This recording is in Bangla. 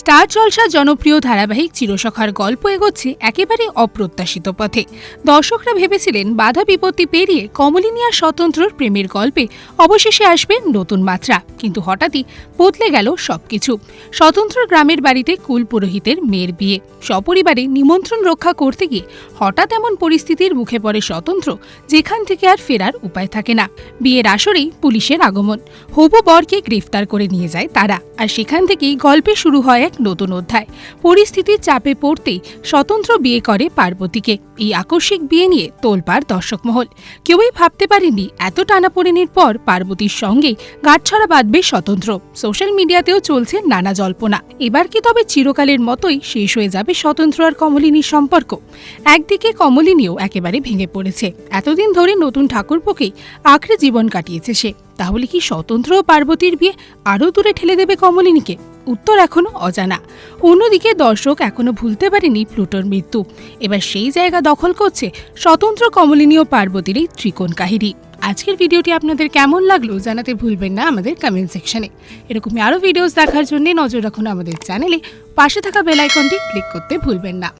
স্টার জলসার জনপ্রিয় ধারাবাহিক চিরসখার গল্প এগোচ্ছে একেবারে অপ্রত্যাশিত পথে। দর্শকরা ভেবেছিলেন বাধা বিপত্তি পেরিয়ে কমলিনী আর স্বতন্ত্রর প্রেমের গল্পে অবশেষে আসবে নতুন মাত্রা, কিন্তু হঠাৎই বদলে গেল সবকিছু। স্বতন্ত্র গ্রামের বাড়িতে কুল পুরোহিতের মেয়ের বিয়ে। সপরিবারে নিমন্ত্রণ রক্ষা করতে গিয়ে হঠাৎ এমন পরিস্থিতির মুখে পড়ে স্বতন্ত্র, যেখান থেকে আর ফেরার উপায় থাকে না। বিয়ের আসরেই পুলিশের আগমন। হবু বরকে গ্রেফতার করে নিয়ে যায় তারা, আর সেখান থেকেই গল্পে শুরু হয় এক নতুন অধ্যায়। পরিস্থিতির চাপে পড়তেই স্বতন্ত্র বিয়ে করে পার্বতীকে। এই আকস্মিক বিয়ে নিয়ে তোলপাড় দর্শক মহল কেউই ভাবতে পারেনি এত টানাপোড়েনের পর পার্বতীর সঙ্গে গাঁটছড়া বাঁধবে স্বতন্ত্র। সোশ্যাল মিডিয়াতেও চলছে নানা জল্পনা। এবার কি তবে চিরকালের মতোই শেষ হয়ে যাবে স্বতন্ত্র আর কমলিনীর সম্পর্ক? একদিকে কমলিনীও একেবারে ভেঙে পড়েছে। এতদিন ধরে নতুন ঠাকুরপোকেই আখড়ে জীবন কাটিয়েছে সে। তাহলে কি স্বতন্ত্র ও পার্বতীর বিয়ে আরও দূরে ঠেলে দেবে কমলিনীকে? উত্তর এখনও অজানা। অন্যদিকে দর্শক এখনও ভুলতে পারেনি প্লুটোর মৃত্যু। এবার সেই জায়গা দখল করছে স্বতন্ত্র কমলিনী ও পার্বতীর এই ত্রিকোণ কাহিনী। আজকের ভিডিওটি আপনাদের কেমন লাগল জানাতে ভুলবেন না আমাদের কমেন্ট সেকশনে এরকমই আরও ভিডিওস দেখার জন্য নজর রাখুন আমাদের চ্যানেলে পাশে থাকা বেল আইকনটি ক্লিক করতে ভুলবেন না।